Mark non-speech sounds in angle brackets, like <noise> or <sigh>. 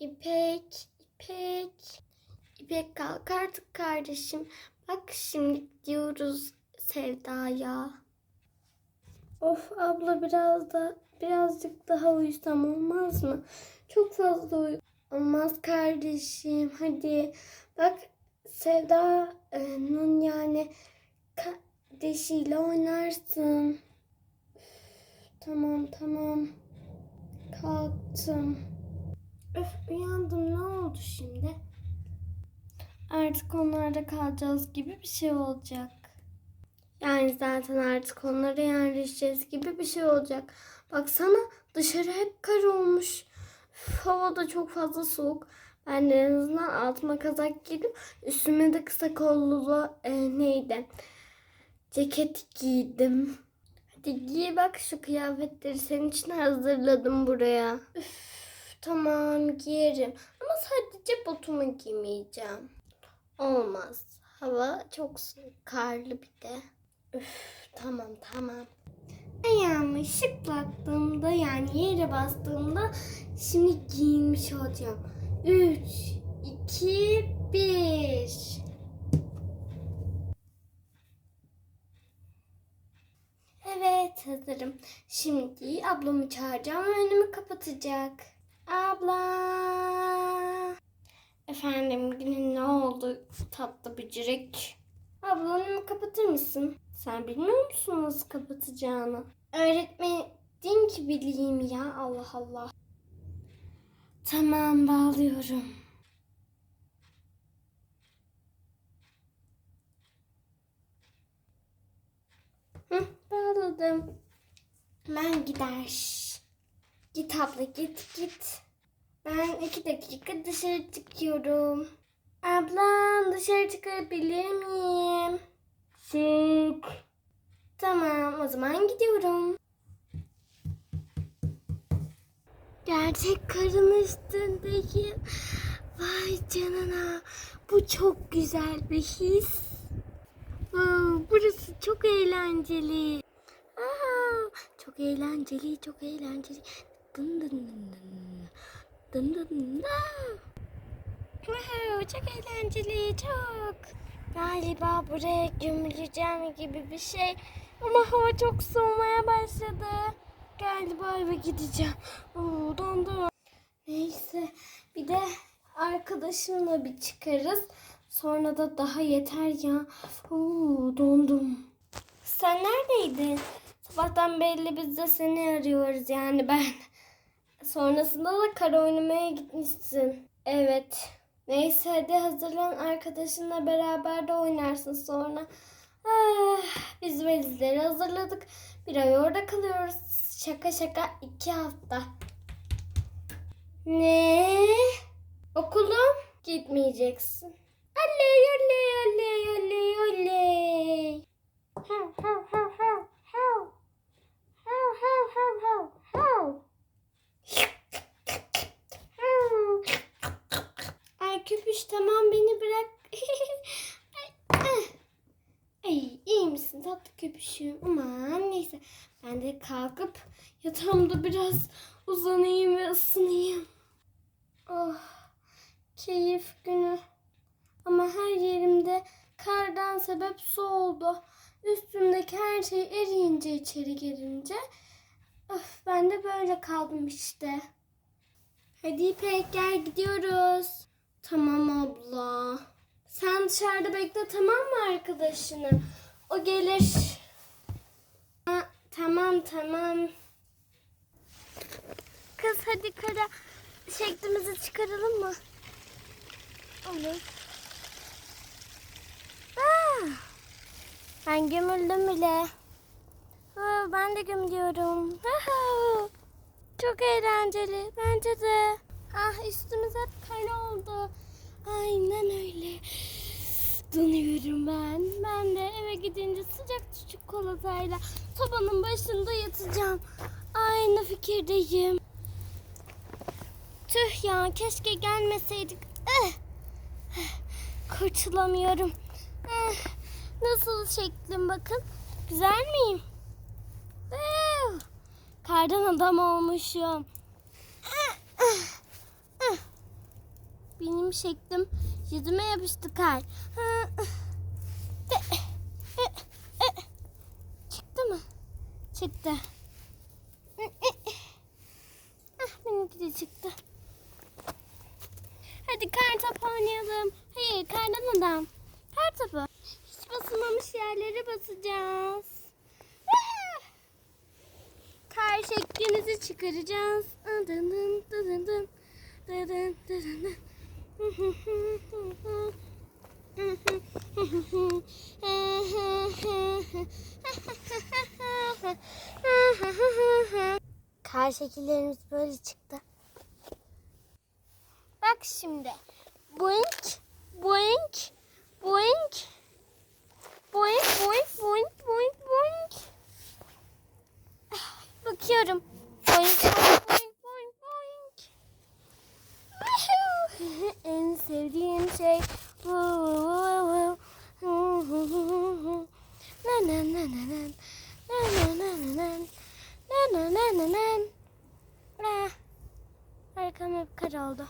İpek, İpek. İpek kalk artık kardeşim. Bak şimdi gidiyoruz Sevda'ya. Of abla biraz da birazcık daha uyusam olmaz mı? Çok fazla uy Olmaz kardeşim hadi. Bak Sevda'nın yani kardeşiyle oynarsın. Üf, tamam tamam. Kalktım. Öf uyandım ne oldu şimdi? Artık onlarda kalacağız gibi bir şey olacak. Yani zaten artık onlara yerleşeceğiz gibi bir şey olacak. Baksana dışarı hep kar olmuş. Üf, hava da çok fazla soğuk. Ben de en azından altıma kazak giydim. Üstüme de kısa kollulu e, neydi? Ceket giydim. Hadi giy bak şu kıyafetleri senin için hazırladım buraya. Üf, tamam giyerim. Ama sadece botumu giymeyeceğim. Olmaz. Hava çok karlı bir de. Üf, tamam tamam. Ayağımı şıklattığımda yani yere bastığımda şimdi giyinmiş olacağım. 3, 2, 1. Evet hazırım. Şimdi ablamı çağıracağım ve önümü kapatacak. Abla. Efendim günün ne oldu tatlı bıcırık? Abla önümü kapatır mısın? Sen bilmiyor musun nasıl kapatacağını? Öğretmedin ki bileyim ya Allah Allah. Tamam bağlıyorum. Hı, bağladım. Ben gider. Git abla git git. Ben iki dakika dışarı çıkıyorum. Ablam dışarı çıkabilir miyim? Çık. Tamam o zaman gidiyorum. Gerçek karın üstündeyim. Vay canına. Bu çok güzel bir his. Wow, burası çok eğlenceli. Aa, çok eğlenceli, çok eğlenceli. Dın. Wow, çok eğlenceli, çok. Galiba buraya gömüleceğim gibi bir şey. Ama hava çok soğumaya başladı. Galiba eve gideceğim. Oo, dondum. Neyse bir de arkadaşımla bir çıkarız. Sonra da daha yeter ya. Oo, dondum. Sen neredeydin? Sabahtan belli biz de seni arıyoruz yani ben. Sonrasında da kara oynamaya gitmişsin. Evet. Neyse hadi hazırlan arkadaşınla beraber de oynarsın sonra. Ah, biz valizleri hazırladık. Bir ay orada kalıyoruz. Şaka şaka iki hafta. Ne? Okulum? Gitmeyeceksin. Oley oley tatlı köpüşüm? Aman neyse. Ben de kalkıp yatağımda biraz uzanayım ve ısınayım. Oh keyif günü. Ama her yerimde kardan sebep su oldu. Üstümdeki her şey eriyince içeri girince öf, ben de böyle kaldım işte. Hadi İpek gel gidiyoruz. Tamam abla. Sen dışarıda bekle tamam mı arkadaşını? O gelir. Ha, tamam tamam. Kız hadi kara şeklimizi çıkaralım mı? Olur. Aa, ben gömüldüm bile. Aa, ben de gömülüyorum. Çok eğlenceli. Bence de. Ah üstümüz hep kar oldu. Aynen öyle. Donuyorum ben. Eve gidince sıcak çikolatayla sobanın başında yatacağım. Aynı fikirdeyim. Tüh ya keşke gelmeseydik. Eh. Kurtulamıyorum. Eh. Nasıl şeklim bakın. Güzel miyim? Eh. Kardan adam olmuşum. Eh, eh, eh. Benim şeklim yüzüme yapıştı kar. Ha. Çıktı mı? Çıktı. Ah benimki de çıktı. Hadi kar topu oynayalım. Hayır kardan adam. Kar topu. Hiç basılmamış yerlere basacağız. Kar şeklimizi çıkaracağız. Dın dın dın dın. Dın dın dın dın. <laughs> <laughs> Kar şekillerimiz böyle çıktı. Bak şimdi. Boink, boink, boink. Boink, boink, boink, boink, boink. Bakıyorum. Boink, boink, boink, boink, <laughs> en sevdiğim şey. Arkam